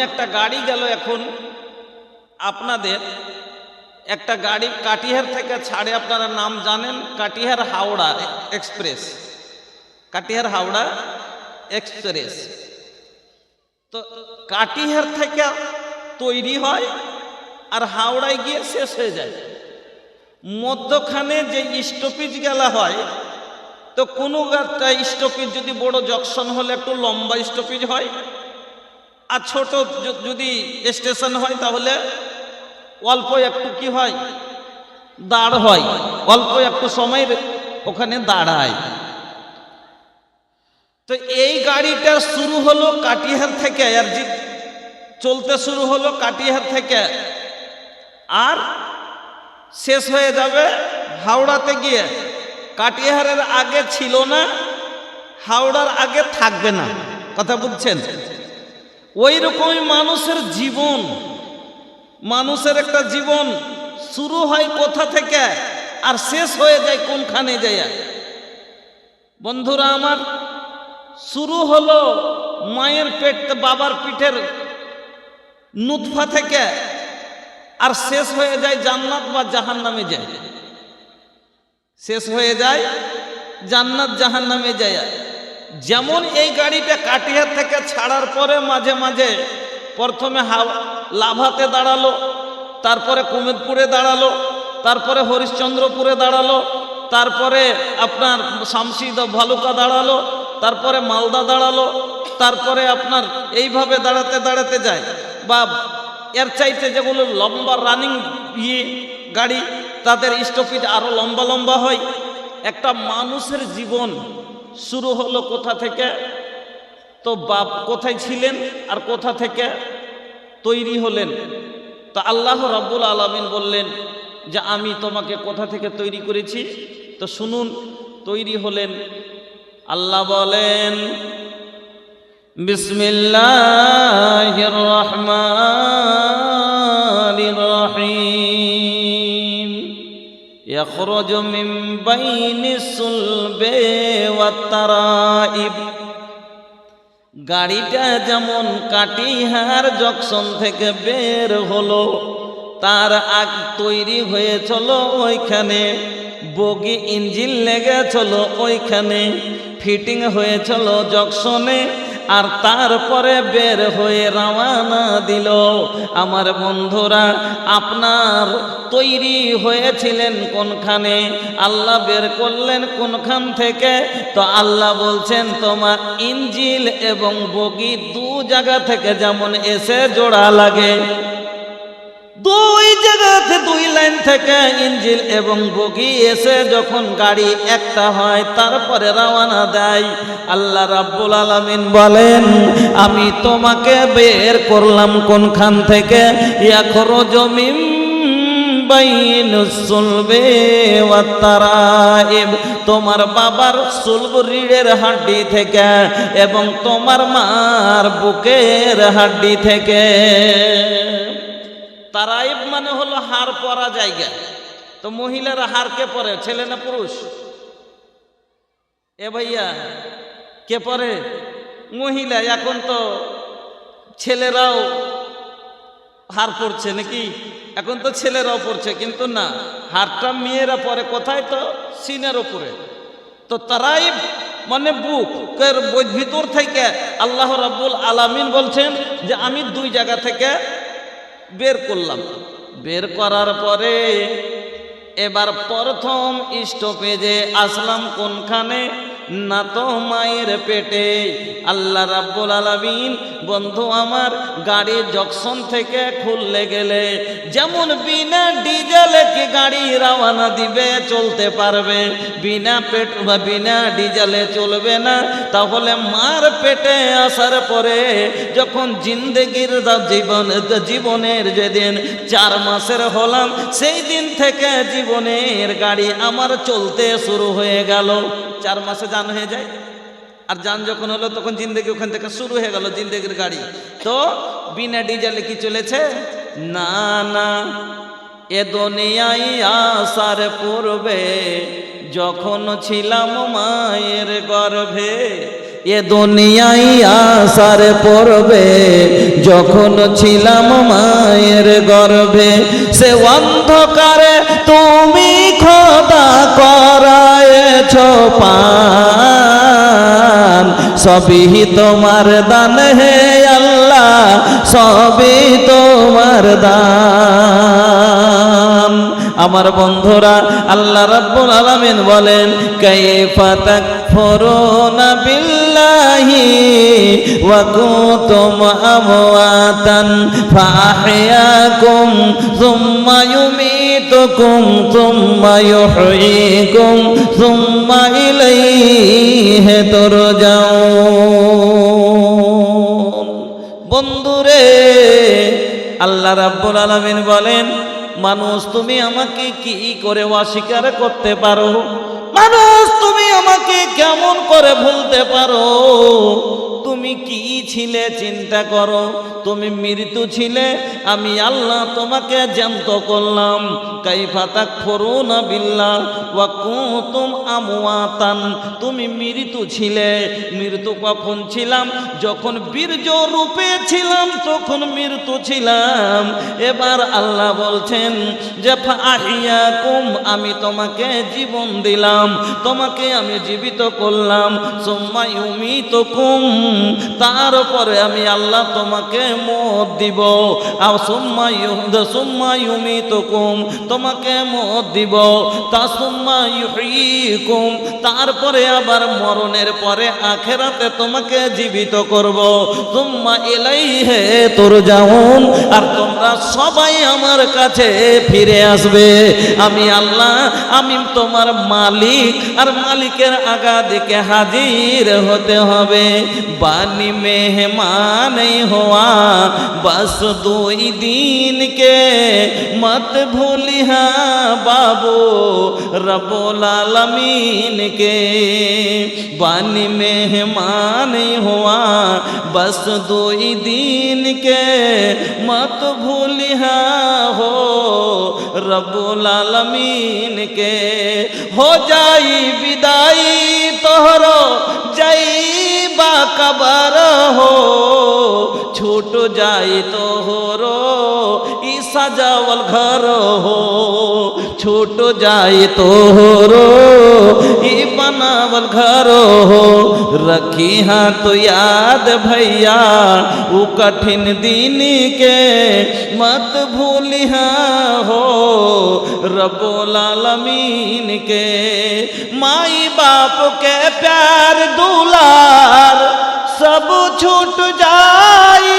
একটা গাড়ি গেল এখন। আপনাদের একটা গাড়ি কাটিহার থেকে ছাড়ে, আপনারা নাম জানেন, কাটিহার হাওড়া এক্সপ্রেস। কাটিহার হাওড়া এক্সপ্রেস। তো কাটিহার থেকে তৈরি হয় আর হাওড়ায় গিয়ে শেষ হয়ে যায়। মধ্যখানে যে স্টপেজ গেলা হয়, তো কোনো স্টপেজ যদি বড় জংশন হলে একটু লম্বা স্টপেজ হয়। আর ছোট যদি স্টেশন হয় তাহলে অল্প একটু কি হয়? দাঁড় হয়। অল্প একটু সময় ওখানে দাঁড়ায়। তো এই গাড়িটা শুরু হলো কাটিহার থেকে, আর যে চলতে শুরু হলো কাটিহার থেকে। আর শেষ হয়ে যাবে হাওড়াতে গিয়ে। কাটিহারের আগে ছিল না, হাওড়ার আগে থাকবে না। কথা বুঝছেন? ওই রকমই মানুষের জীবন। মানুষের একটা জীবন শুরু হয় কোথা থেকে আর শেষ হয়ে যায় কোনখানে যায়। বন্ধুরা আমার, শুরু হলো মায়ের পেট, বাবার পিঠের নুৎফা থেকে আর শেষ হয়ে যায় জান্নাত বা জাহান নামে যায়। শেষ হয়ে যায় জান্নাত জাহান নামে যায়। যেমন এই গাড়িটা কাটিহার থেকে ছাড়ার পরে মাঝে মাঝে প্রথমে লাভাতে দাঁড়াল, তারপরে কুমেদপুরে দাঁড়াল, তারপরে হরিশ্চন্দ্রপুরে দাঁড়াল, তারপরে আপনার শামসিদ ভালুকা দাঁড়াল, তারপরে মালদা দাঁড়াল, তারপরে আপনার এইভাবে দাঁড়াতে দাঁড়াতে যায়। বা এর চাইতে যেগুলো লম্বা রানিং ইয়ে গাড়ি, তাদের স্টপেজ আরও লম্বা লম্বা হয়। একটা মানুষের জীবন শুরু হলো কোথা থেকে তো বাপ কোথায় ছিলেন আর কোথা থেকে তৈরি হলেন তো আল্লাহ রাব্বুল আলামিন বললেন যে আমি তোমাকে কোথা থেকে তৈরি করেছি তো শুনুন তৈরি হলেন আল্লাহ বলেন বিসমিল্লাহির রহমানির রহিম يخرج من بين الصلب গাড়িটা যেমন কাটিহার জকশন থেকে বের হলো, তার আগ তৈরি হয়ে ওইখানে, বগি ইঞ্জিন লেগে চলো ওইখানে, ফিটিং হয়ে চলো জকশনে আর তারপরে বের হয়ে রওয়ানা দিল। আমার বন্ধুরা, আপনার তৈরি হয়েছিলেন কোনখানে? আল্লাহ বের করলেন কোনখান থেকে? তো আল্লাহ বলছেন, তোমার ইঞ্জিল এবং বগি দু জায়গা থেকে যেমন এসে জোড়া লাগে। দুই জায়গাতে দুই লাইন থেকে ইঞ্জিল এবং বগি এসে যখন গাড়ি একটা হয়, তারপরে রওনা দেয়। আল্লাহ রাব্বুল আলামিন বলেন, আমি তোমাকে বের করলাম কোনখান থেকে? বাইনুসুলবে ওয়াত্তারাইব তোমার বাবার সুলব রিড়ের হাড্ডি থেকে এবং তোমার মার বুকের হাড্ডি থেকে। তারাইব মানে হলো হার পরা জায়গা। তো মহিলারা হার কে পরে, ছেলে না পুরুষ? এ ভাইয়া, কে পরে? মহিলা, এখন তো ছেলেরাও হার পড়ছে নাকি? এখন তো ছেলেরাও পড়ছে কিন্তু না হারটা মেয়েরা পরে। কোথায় তো? সিনের ওপরে তো তারাইব মানে বুকের ভিতর থেকে আল্লাহ রাব্বুল আলামিন বলছেন যে আমি দুই জায়গা থেকে বের করলাম। বের করার পরে এবার প্রথম স্টপেজে আসলাম কোনখানে? না তো মায়ের পেটে। আল্লাহ রাব্বুল আলামিন, বন্ধু আমার, গাড়ি জংশন থেকে খুললে গেলে যেমন বিনা ডিজেলে কি গাড়ি রওনা দিবে, চলতে পারবে। বিনা পেট বা বিনা ডিজেলে চলবে না। তাহলে মার পেটে আসার পরে যখন জিন্দগির জীবন জীবনের যেদিন চার মাসের হলাম, সেই দিন থেকে জীবনের গাড়ি আমার চলতে শুরু হয়ে গেল। চার মাসে যান হয়ে যায়। আর যান যখন হলো, তখন জিন্দগি ওখান থেকে শুরু হয়ে গেল জিন্দগির গাড়ি। তো বিনা ডিজেলে কি চলেছে? না না। এ দুনিয়ায় আসার পূর্বে যখন ছিলাম মায়ের গর্ভে, এ দুনিয়ায় আসার পড়বে যখন ছিলাম মায়ের গর্ভে, সে অন্ধকারে সবই তোমার দান হে আল্লাহ, সবই তোমার দান। আমার বন্ধুরা, আল্লাহ রাব্বুল আলামিন বলেন, কাইফা তাকফুরুনা বিল্লাহি ওয়া কুনতুম আমওয়াতান ফাআহইয়াকুম সুম্মা ইউমীতুকুম সুম্মা ইউহয়ীকুম সুম্মা ইলাইহি তুরজাউন বন্ধুরে, আল্লাহ রাব্বুল আলামিন বলেন, মানুষ, তুমি আমাকে কি করে অস্বীকার করতে পারো? মানুষ, তুমি আমাকে কেমন করে ভুলতে পারো? কি ছিলে চিন্তা করো? তুমি মৃত্যু ছিলে, আমি আল্লাহ তোমাকে জ্যান্ত করলাম। কাইফা তাক ফরুনা বিল্লাহ ওয়া কুতুম আমওয়াতান। তুমি মৃত্যু ছিলে। মৃত্যু কখন ছিলাম? যখন বীর্য রূপে ছিলাম, তখন মৃত্যু ছিলাম। এবার আল্লাহ বলছেন যে আমি তোমাকে জীবন দিলাম। তোমাকে আমি জীবিত করলাম। সোম্মা ইউমিতুকুম। তারপরে আমি আল্লাহ তোমাকে মত দিব। আর সোম্মা ইউদ সোম্মা ইউমিতুকুম, তোমাকে মত দিব। তা সোম্মা ইউহয়িকুম তারপরে আবার মরণের পরে আখেরাতে তোমাকে জীবিত করব। তোম্মা এলাই হে তোর যাউন আর তোমরা সবাই আমার কাছে ফিরে আসবে। আমি আল্লাহ, আমি তোমার মালিক, আর মালিকের আগা দিকে হাজির হতে হবে। पानी मेहमान हुआ, बस दुई दिन के मत भूलिहा बाबू रबोला लमीन के। बानी मेहमान हुआ, बस दुई दिन के मत भूलि हाँ हो रबोल लमीन के। हो जाई विदाई कबर हो, छूट जाई तोहरो ई सजावल घर हो, छोट छूट जाई तोहरो ई बनावल घर हो, रखी हाँ तो याद भैया, उ कठिन दिन के मत भूलिहा हो रबोल आलमीन के माई बाप के प्यार सब छूट जाई,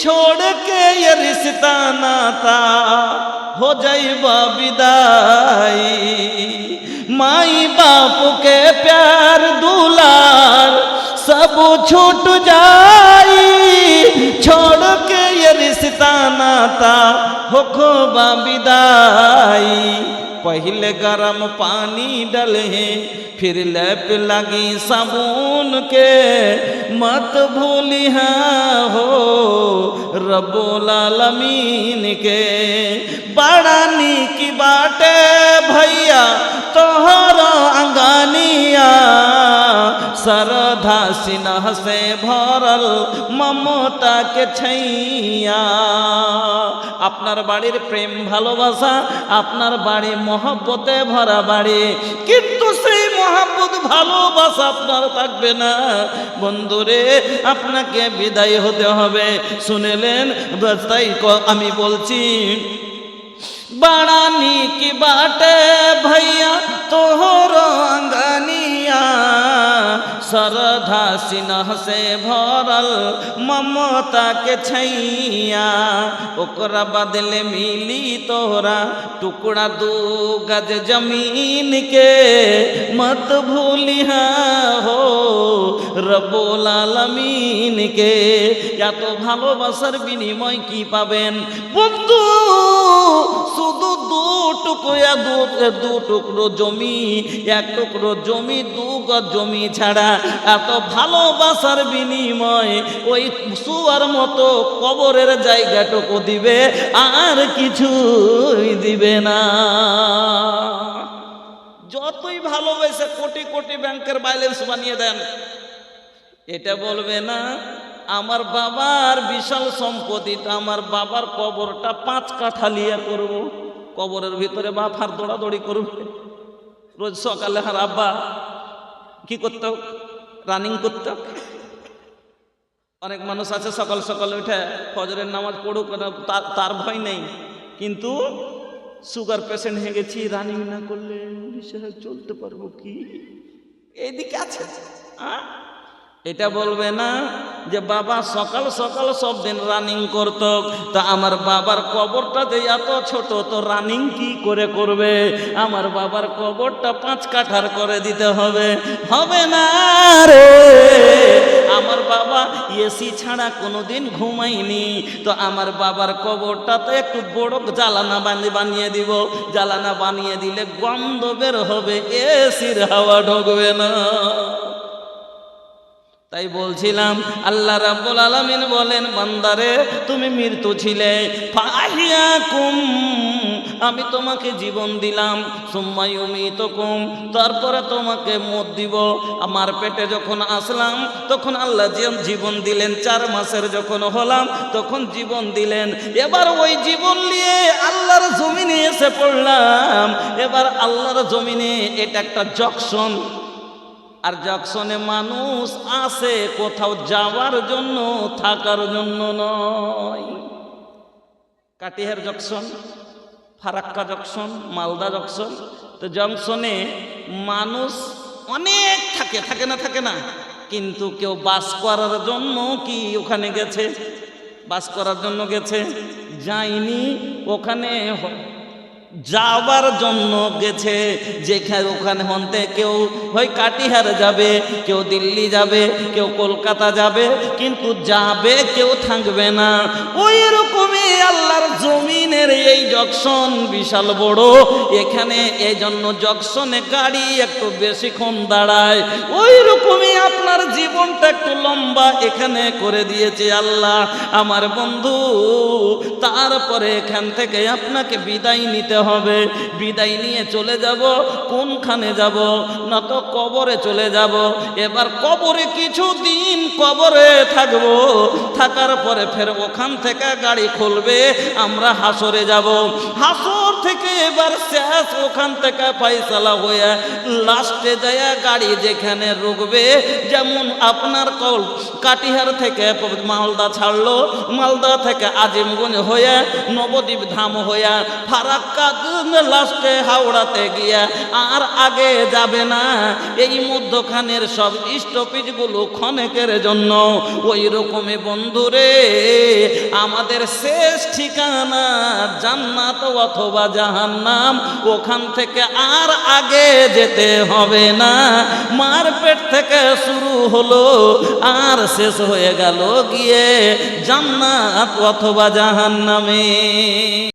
छोड़ के ये रिश्ता नाता हो जाइबा विदाई माई बाप के प्यार दुलार सब छूट जाई, छोड़ के ये रिश्ता नाता हो खोबा विदाई पहले गरम पानी डले फिर लैप लगी साबुन के। मत भूलिहा हो रबोल लमीन के। बड़ा नी की बाटे भैया, तोहर শ্রদ্ধা সিনহসে ভরল মমতাকে ছাইয়া। আপনার বাড়ির প্রেম ভালোবাসা, আপনার বাড়ি মহব্বতে ভরা বাড়ি। কিন্তু সেই মহাব্বত ভালোবাসা আপনার থাকবে না। বন্ধুরে, আপনাকে বিদায় হতে হবে। শুনেলেন তাই আমি বলছি, বাড়ানি কি বাটে ভাইয়া, তোহর আঙ্গানি সরধা সিনহসে ভরল, মমতাকে ছাইয়া ওকরা বদলে মিলি তোরা, টুকরা দু গজ জমিন কে মত ভুলিহা হো রব্বুল আলমিন কে এত ভালোবাসার বিনিময় কি পাবেন? বন্ধু টুকরা দু দু টুকরো জমি, এক টুকরো জমি, দু গজ জমি ছাড়া এত ভালোবাসার বিনিময় ওই সুয়ার মতো কবরের জায়গাটুকু দিবে, আর কিছুই দিবে না। যতই ভালোবেসে কোটি কোটি ব্যাংকের ব্যালেন্স বানিয়ে দেন, এটা বলবে না, আমার বাবার বিশাল সম্পত্তিটা, আমার বাবার কবরটা পাঁচ কাঠা লিয়ে করব। কবরের ভিতরে বাপ আর দৌড়াদৌড়ি করবে। রোজ সকালে আর আব্বা, কি করতে রানিং করতে অনেক মানুষ আছে, সকাল সকাল উঠে ফজরের নামাজ পড়ুক তার তার ভয় নেই। কিন্তু সুগার পেশেন্ট হয়ে গেছি রানিং না করলে চলতে পারব কি? এইদিকে আছে। আ? এটা বলবে না যে বাবা সকাল সকাল সব দিন রানিং করত। তা আমার বাবার কবরটা যে এত ছোট, তো রানিং কি করে করবে? আমার বাবার কবরটা পাঁচ কাঠার করে দিতে হবে। হবে না রে। আমার বাবা এসি ছাড়া কোনোদিন ঘুমাইনি তো আমার বাবার কবরটা তো একটু বড় জ্বালানা বানি বানিয়ে দিব। জ্বালানা বানিয়ে দিলে গন্ধ বের হবে এসির হাওয়া ঢুকবে না। তাই বলছিলাম, আল্লাহ রাব্বুল আলামিন বলেন, বান্দারে, তুমি মৃত্যু ছিলে। আমি তোমাকে জীবন দিলাম সুম্মায়ুমিতুকুম তারপরে তোমাকে মত দিব। আমার পেটে যখন আসলাম, তখন আল্লাহ জীবন দিলেন, চার মাসের যখন হলাম, তখন জীবন দিলেন। এবার ওই জীবন নিয়ে আল্লাহর জমিনে এসে পড়লাম। এবার আল্লাহর জমিনে এটা একটা জকশন। আর জকশনে মানুষ আসে কোথাও যাওয়ার জন্য, থাকার জন্য নয়। কাটিহার জকশন ফারাক্কা জকশন মালদা জকশন তো জংশনে মানুষ অনেক থাকে থাকে না থাকে না। কিন্তু কেউ বাস করার জন্য কি ওখানে গেছে? বাস করার জন্য গেছে? যায়নি ওখানে যাওয়ার জন্য গেছে। যেখানে ওখানে হনতে কেউ হয় কাটিহার যাবে, কেউ দিল্লি যাবে, কেউ কলকাতা যাবে, কিন্তু যাবে কেউ থাকবে না। ওই রকমই আল্লাহর জমিনের এই জকশন বিশাল বড়। এখানে এই জন্য জকশনে গাড়ি একটু বেশিক্ষণ দাঁড়ায়। ওই রকমই আপনার জীবনটা একটু লম্বা এখানে করে দিয়েছে আল্লাহ। আমার বন্ধু, তারপরে এখান থেকে আপনাকে বিদায় নিতে হবে। বিদায় নিয়ে চলে যাব, কোনখানে যাব? না তো কবরে চলে যাব। এবার কবরে কিছু দিন কবরে থাকব। থাকার পরে ফের ওখান থেকে গাড়ি খুলবে। আমরা হাসরে যাব। হাসর থেকে এবার শেষ ওখান থেকে ফাইসালা হয়ে লাস্টে যায় গাড়ি যেখানে রুকবে, যেমন আপনার কল কাটিহার থেকে মালদা ছাড়লো, মালদা থেকে আজিমগঞ্জ হয়ে নবদ্বীপ ধাম হয়ে ফারাক্কা লাস্টে হাওড়াতে গিয়া আর আগে যাবে না। এই মধ্যখানের সব স্টপেজগুলো ক্ষণেকের জন্য ওই রকমই বন্ধুরে, আমাদের শেষ ঠিকানা জান্নাত অথবা জাহান্নাম, ওখান থেকে আর আগে যেতে হবে না। মারপেট থেকে শুরু হলো, আর শেষ হয়ে গেল গিয়ে জান্নাত অথবা জাহান্নামে।